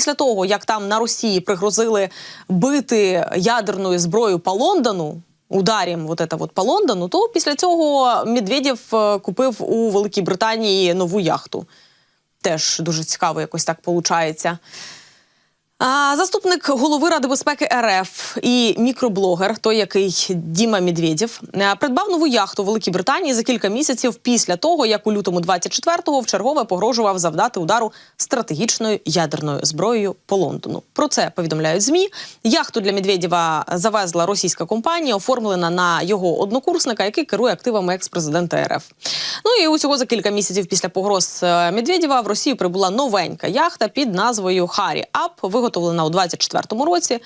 після того, як там на Росії пригрозили бити ядерною зброєю по Лондону. Ударім вот это вот по Лондону, то після цього Медведєв е, купив у Великій Британії нову яхту. Теж дуже цікаво, якось так виходить. А, Заступник голови Ради безпеки РФ і мікроблогер, той який Діма Медведєв, е, придбав нову яхту у Великій Британії за кілька місяців після того, як у лютому 24-го вчергове погрожував завдати удару стратегічною ядерною зброєю по Лондону. Про це повідомляють змі. Яхту для Медведєва завезла російська компанія, оформлена на його однокурсника, який керує активами екс-президента РФ. Ну і усього за кілька місяців після погроз е, Медведєва в Росію прибула новенька яхта під назвою Харі Ап, виготовлена у 24-му році.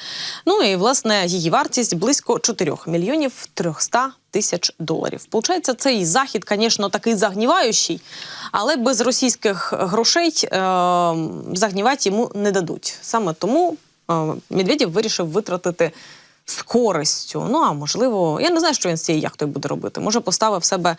Ну і власне її вартість близько 4 мільйонів 300 тисяч доларів. Получається, цей захід, звісно, такий загніваючий, але без російських грошей е- загнівати йому не дадуть. Саме тому е- Медведєв вирішив витратити з користю. Ну а можливо, я не знаю, що він з цією яхтою буде робити. Може, поставив себе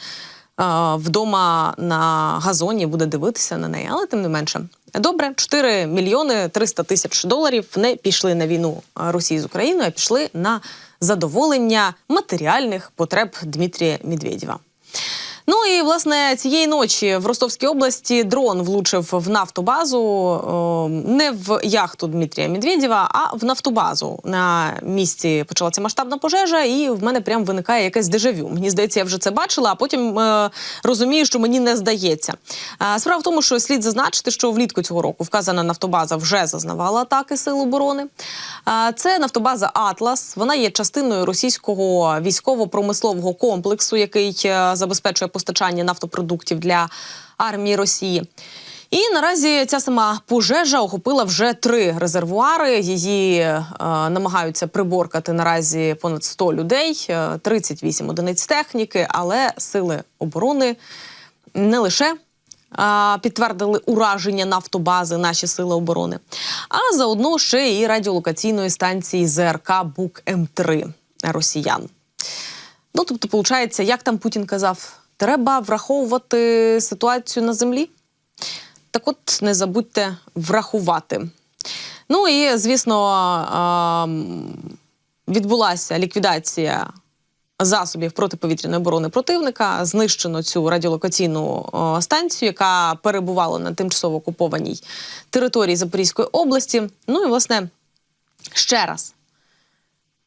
вдома на газоні, буде дивитися на неї, але тим не менше. Добре, 4 мільйони 300 тисяч доларів не пішли на війну Росії з Україною, а пішли на задоволення матеріальних потреб Дмитрія Медведєва. Ну і власне цієї ночі в Ростовській області дрон влучив в нафтобазу не в яхту Дмитрія Медведєва, а в нафтобазу. На місці почалася масштабна пожежа, і в мене прям виникає якесь дежавю. Мені здається, я вже це бачила, а потім е, розумію, що мені не здається. Е, справа в тому, що слід зазначити, що влітку цього року вказана нафтобаза вже зазнавала атаки сил оборони. Е, це нафтобаза Атлас. Вона є частиною російського військово-промислового комплексу, який е, забезпечує постачання нафтопродуктів для армії Росії. І наразі ця сама пожежа охопила вже три резервуари. Її е, намагаються приборкати наразі понад 100 людей, е, 38 одиниць техніки, але сили оборони не лише підтвердили ураження нафтобази наші сили оборони, а заодно ще і радіолокаційної станції ЗРК Бук М3 росіян. Ну, тобто, виходить, як там Путін казав, треба враховувати ситуацію на землі. Так от не забудьте врахувати. Ну і звісно, відбулася ліквідація засобів протиповітряної оборони противника. Знищено цю радіолокаційну станцію, яка перебувала на тимчасово окупованій території Запорізької області. Ну і власне ще раз.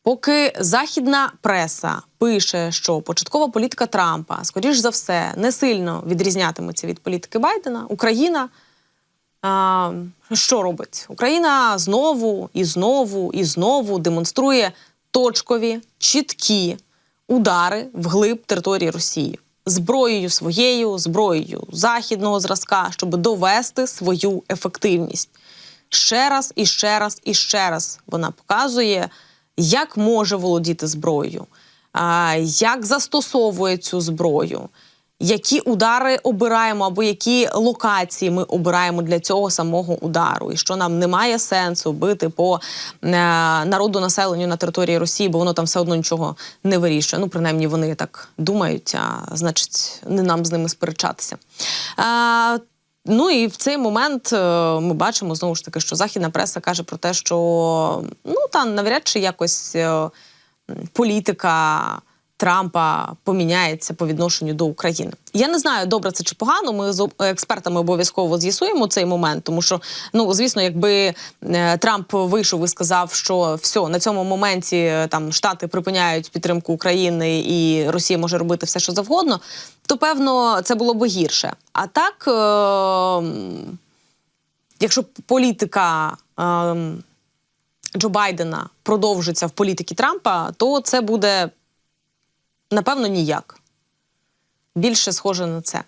Поки західна преса пише, що початкова політика Трампа, скоріш за все, не сильно відрізнятиметься від політики Байдена, Україна а, що робить? Україна знову і знову і знову демонструє точкові, чіткі удари вглиб території Росії зброєю своєю, зброєю західного зразка, щоб довести свою ефективність. Ще раз і ще раз і ще раз вона показує, як може володіти зброєю, як застосовує цю зброю, які удари обираємо або які локації ми обираємо для цього самого удару, і що нам немає сенсу бити по е, народу населенню на території Росії, бо воно там все одно нічого не вирішує. Ну, принаймні, вони так думають, а значить, не нам з ними сперечатися. Е, Ну і в цей момент е, ми бачимо знову ж таки, що західна преса каже про те, що ну та навряд чи якось політика Трампа поміняється по відношенню до України. Я не знаю, добре це чи погано. Ми з експертами обов'язково з'ясуємо цей момент, тому що ну звісно, якби е, Трамп вийшов і сказав, що все на цьому моменті е, там штати припиняють підтримку України і Росія може робити все, що завгодно, то певно це було б гірше. А так, е, якщо політика. е, Джо Байдена продовжиться в політиці Трампа, то це буде напевно ніяк. Більше схоже на це.